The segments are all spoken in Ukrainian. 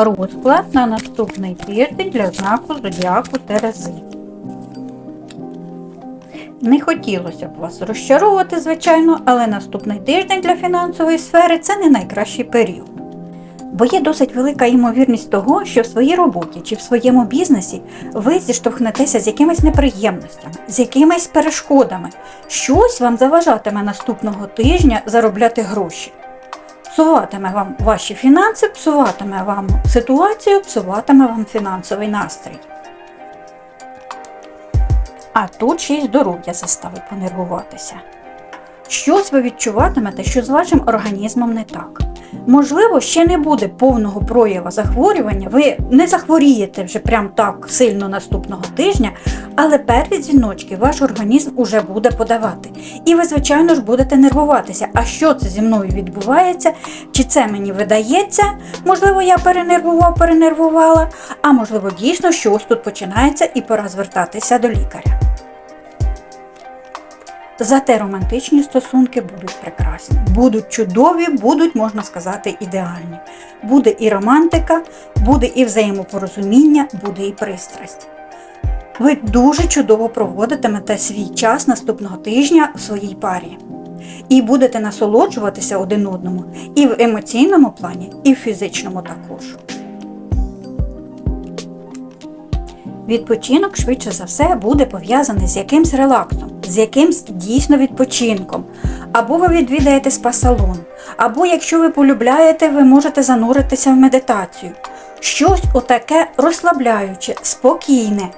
Розклад на наступний тиждень для знаку зодіаку Терези. Не хотілося б вас розчаровувати, звичайно, але наступний тиждень для фінансової сфери це не найкращий період. Бо є досить велика ймовірність того, що в своїй роботі чи в своєму бізнесі ви зіштовхнетеся з якимись неприємностями, з якимись перешкодами. Щось вам заважатиме наступного тижня заробляти гроші. Псуватиме вам ваші фінанси, псуватиме вам ситуацію, псуватиме вам фінансовий настрій. А тут ще й здоров'я заставить понервуватися. Щось ви відчуватимете, що з вашим організмом не так. Можливо, ще не буде повного проява захворювання, ви не захворієте вже прям так сильно наступного тижня, але перві дзвіночки ваш організм уже буде подавати. І ви, звичайно ж, будете нервуватися. А що це зі мною відбувається? Чи це мені видається? Можливо, я перенервував, перенервувала, а можливо, дійсно щось тут починається і пора звертатися до лікаря. Зате романтичні стосунки будуть прекрасні, будуть чудові, будуть, можна сказати, ідеальні. Буде і романтика, буде і взаємопорозуміння, буде і пристрасть. Ви дуже чудово проводитимете свій час наступного тижня в своїй парі. І будете насолоджуватися один одному і в емоційному плані, і в фізичному також. Відпочинок швидше за все буде пов'язаний з якимсь релаксом, з якимсь дійсно відпочинком. Або ви відвідаєте спа-салон, або якщо ви полюбляєте, ви можете зануритися в медитацію. Щось отаке розслабляюче, спокійне,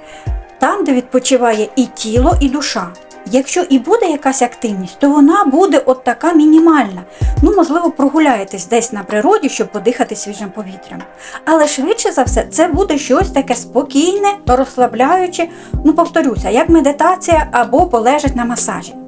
там, де відпочиває і тіло, і душа. Якщо і буде якась активність, то вона буде от така мінімальна. Ну, можливо, прогуляєтесь десь на природі, щоб подихати свіжим повітрям. Але швидше за все, це буде щось таке спокійне, розслабляюче. Ну, повторюся, як медитація або полежать на масажі.